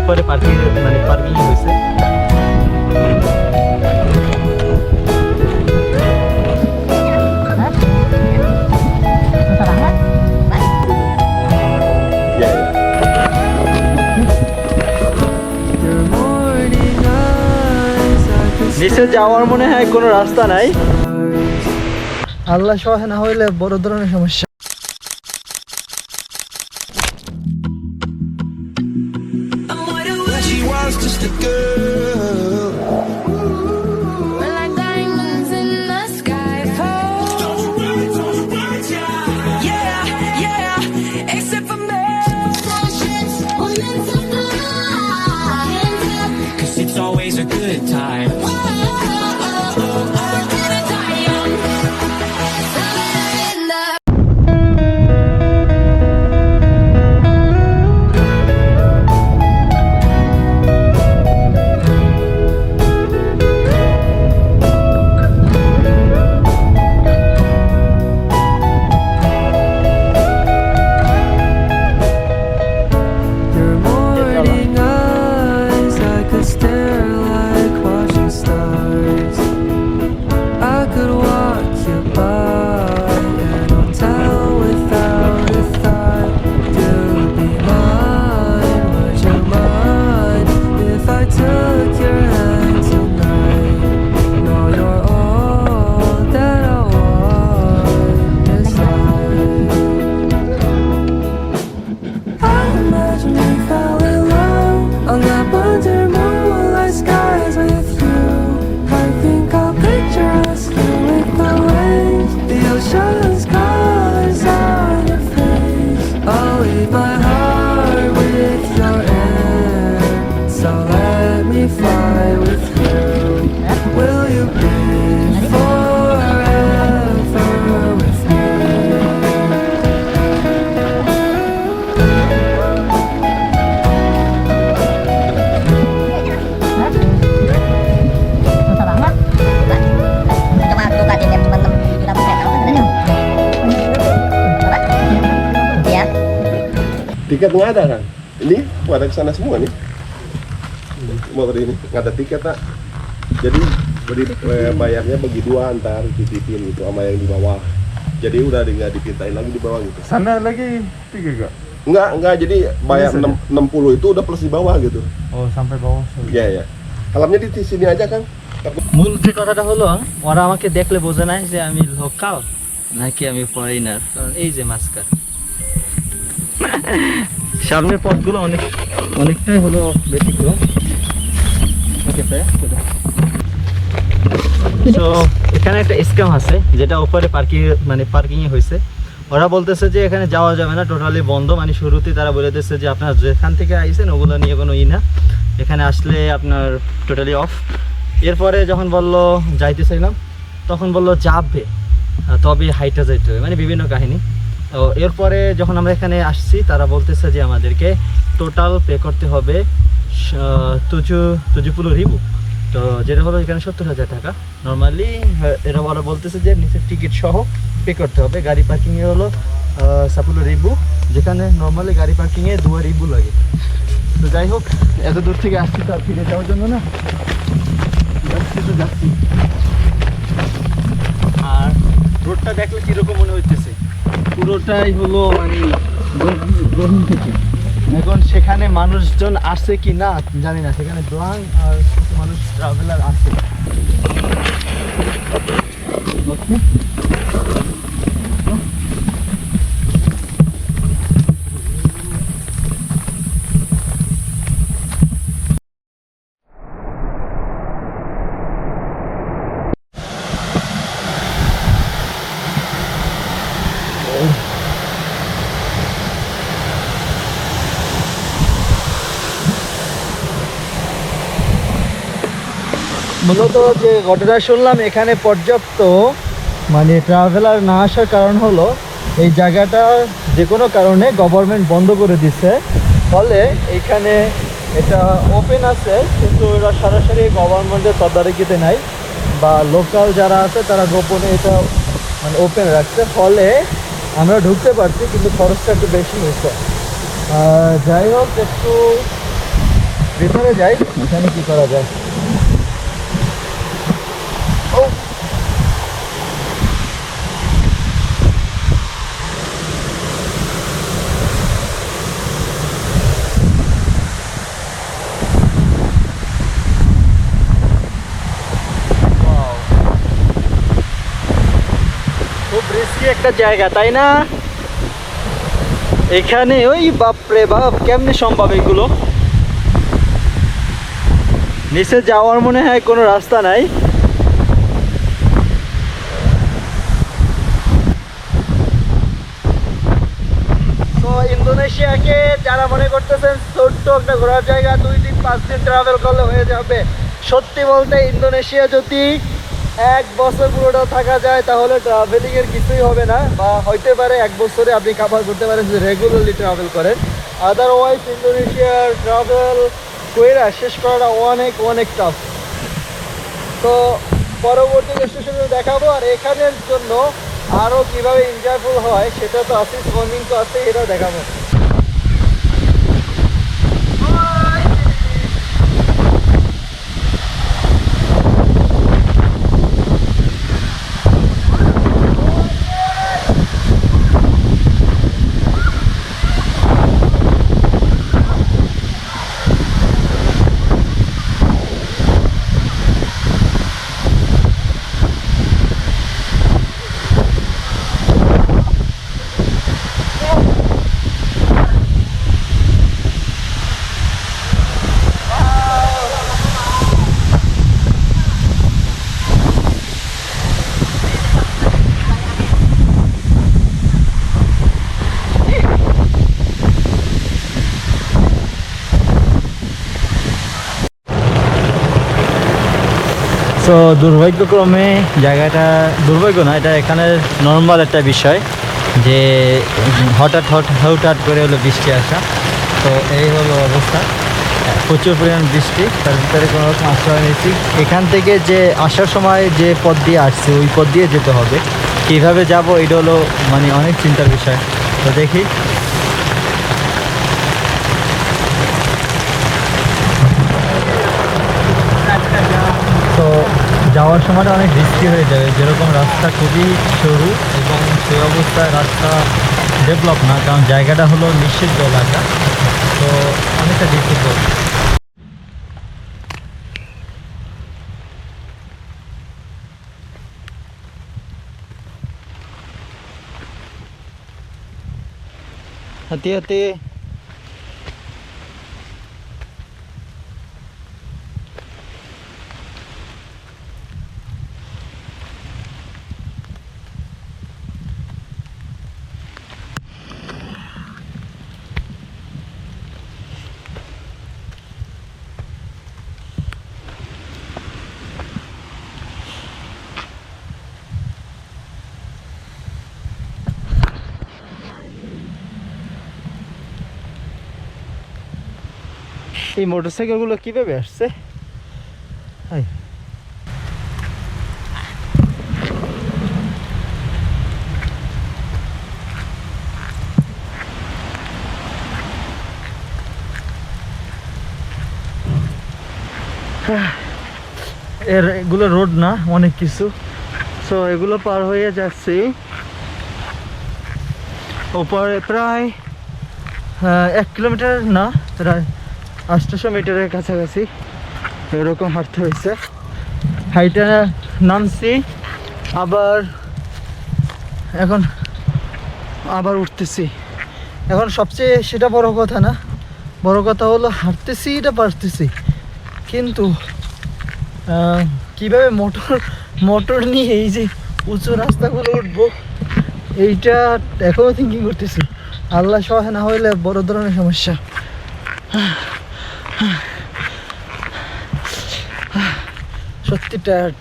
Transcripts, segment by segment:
উপরে পার্কিং মানে পার্কিং হয়েছে। নিচে যাওয়ার মনে হয় কোনো রাস্তা নাই। আল্লাহ সহায় না হইলে বড় ধরনের সমস্যা। Was just a girl. Tiket nggak ada kan? Ini pada ke sana semua nih. Motor ini nggak ada tiket tak. Jadi beri eh, bayarnya bagi dua antar titipin gitu sama yang di bawah. Jadi udah di- nggak dipintain lagi di bawah gitu. Sana lagi tiga kak? Nggak nggak jadi bayar Ini saja? 6, 60 itu udah plus di bawah gitu. Oh sampai bawah. Iya ya. Alamnya di sini aja kan. মূল যে কথাটা হলো ওরা আমাকে দেখলে বোঝে না যে আমি লোকাল নাকি আমি ফরেনার কারণ এই যে মাস্কার সামনের পথগুলো অনেক অনেকটাই হলো ব্যতিক্রম। তো এখানে একটা স্ক্যাম আছে, যেটা উপরে পার্কিং মানে পার্কিং এ হয়েছে। ওরা বলতেছে যে এখানে যাওয়া যাবে না টোটালি বন্ধ। মানে শুরুতে তারা বলে দিচ্ছে যে আপনার যেখান থেকে আইছেন, ওগুলো নিয়ে কোনো ই না। এখানে আসলে আপনার টোটালি অফ এরপরে যখন বলল যাইতে চাইলাম তখন বলল যাবে, তবে হাইটা যাইতে হবে। মানে বিভিন্ন কাহিনী। তো এরপরে যখন আমরা এখানে আসছি, তারা বলতেছে যে আমাদেরকে টোটাল পে করতে হবে তুজু, তুজুপুলো রিবু। তো যেটা হলো এখানে সত্তর হাজার টাকা। নর্মালি এরা ওরা বলতেছে যে নিচের টিকিট সহ পে করতে হবে। গাড়ি পার্কিংয়ে হলো সাপুলো রিবু, যেখানে নর্মালি গাড়ি পার্কিংয়ে দুয়া রিবু লাগে। তো যাই হোক, এত দূর থেকে আসছি তো আর ফিরে যাওয়ার জন্য না। যাচ্ছি তো যাচ্ছি। আর রোডটা দেখলে কীরকম মনে হইতেছে? পুরোটাই হলো মানে গ্রহণ থেকে। এখন সেখানে মানুষজন আসছে কি না জানি না। সেখানে ব্লাং আর মানুষ ট্রাভেলার আছে। মূলত যে ঘটনা শুনলাম, এখানে পর্যাপ্ত মানে ট্রাভেলার না আসার কারণ হলো, এই জায়গাটা যে কোনো কারণে গভর্নমেন্ট বন্ধ করে দিছে। ফলে এখানে এটা ওপেন আছে, কিন্তু এরা সরাসরি গভর্নমেন্টের তদারকিতে নাই, বা লোকাল যারা আছে, তারা গোপনে এটা মানে ওপেন রাখছে। ফলে আমরা ঢুকতে পারছি, কিন্তু খরচটা একটু বেশি হয়েছে। যাই হোক, একটু ভিতরে যাই, এখানে কি করা যায় ও Wow. খুব রিস্কি একটা জায়গা, তাই না? এখানে, ওই বাপরে বাপ, কেমনে সম্ভব এগুলো? নিচে যাওয়ার মনে হয় কোনো রাস্তা নাই। ইন্দোনেশিয়াকে যারা মনে করতেছেন ছোট্ট একটা ঘোরার জায়গা, দুই দিন, পাঁচ দিন ট্রাভেল করলে হয়ে যাবে। সত্যি বলতে ইন্দোনেশিয়া যদি এক বছর পুরোটা থাকা যায়, তাহলে ট্রাভেলিং এর কিছুই হবে না। বা হইতে পারে এক বছরে আপনি কাভার করতে পারেন, যদি রেগুলারলি ট্রাভেল করেন। আদারওয়াইজ ইন্দোনেশিয়ার ট্রাভেল কইরা শেষ করাটা অনেক অনেক টাফ তো পরবর্তী স্টেশনে দেখাবো, আর এখানের জন্য আরও কীভাবে এনজয়ফুল হয়, সেটা তো আছে সুইমিং তো আছে এটা দেখাবো। সো দুর্ভাগ্যক্রমে জায়গাটা, দুর্ভাগ্য না, এটা এখানে নর্মাল একটা বিষয় যে হঠাৎ হঠাৎ করে হলো বৃষ্টি আসা। তো এই হলো অবস্থা। প্রচুর পরিমাণ বৃষ্টি, তার ভিতরে কোনো রকম আশ্রয় নিয়েছি। এখান থেকে যে আসার সময় যে পথ দিয়ে আসছে, ওই পথ দিয়ে যেতে হবে। কীভাবে যাব, এটা হলো মানে অনেক চিন্তার বিষয়। তো দেখি তো যাওয়ার সময়টা অনেক রিস্কি হয়ে যাবে। যেরকম রাস্তা খুবই সরু এবং সেই অবস্থায় রাস্তা ডেভেলপ না, কারণ জায়গাটা হলো নিষিদ্ধ এলাকা। তো অনেকটা ডিফিকাল্ট hati-hati এই মোটরসাইকেলগুলো কীভাবে আসছে? এর এগুলো রোড না, অনেক কিছু। সো এগুলো পার হয়ে যাচ্ছি। ওপরে প্রায় এক কিলোমিটার না, প্রায় আটশোশো মিটারের কাছাকাছি এরকম হাঁটতে হয়েছে। হাইটা নামছি, আবার এখন আবার উঠতেছি। এখন সবচেয়ে সেটা বড় কথা না, বড় কথা হলো হাঁটতেছি এটা পারতেছি। কিন্তু কীভাবে মোটর মোটর নিয়ে এই যে উঁচু রাস্তাগুলো উঠবো, এইটা এখনও থিঙ্কিং করতেছি। আল্লাহ সহায় না হইলে বড় ধরনের সমস্যা। সত্যি টায়ার্ড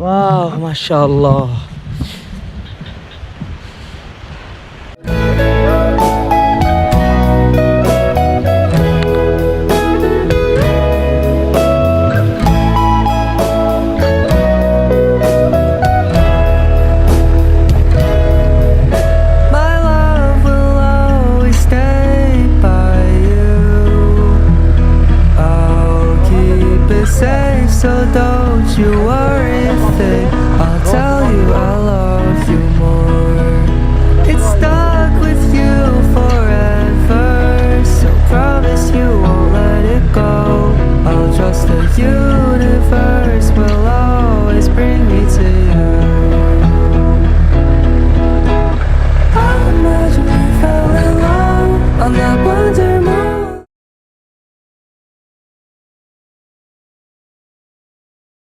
ওয়াও মাশাআল্লাহ।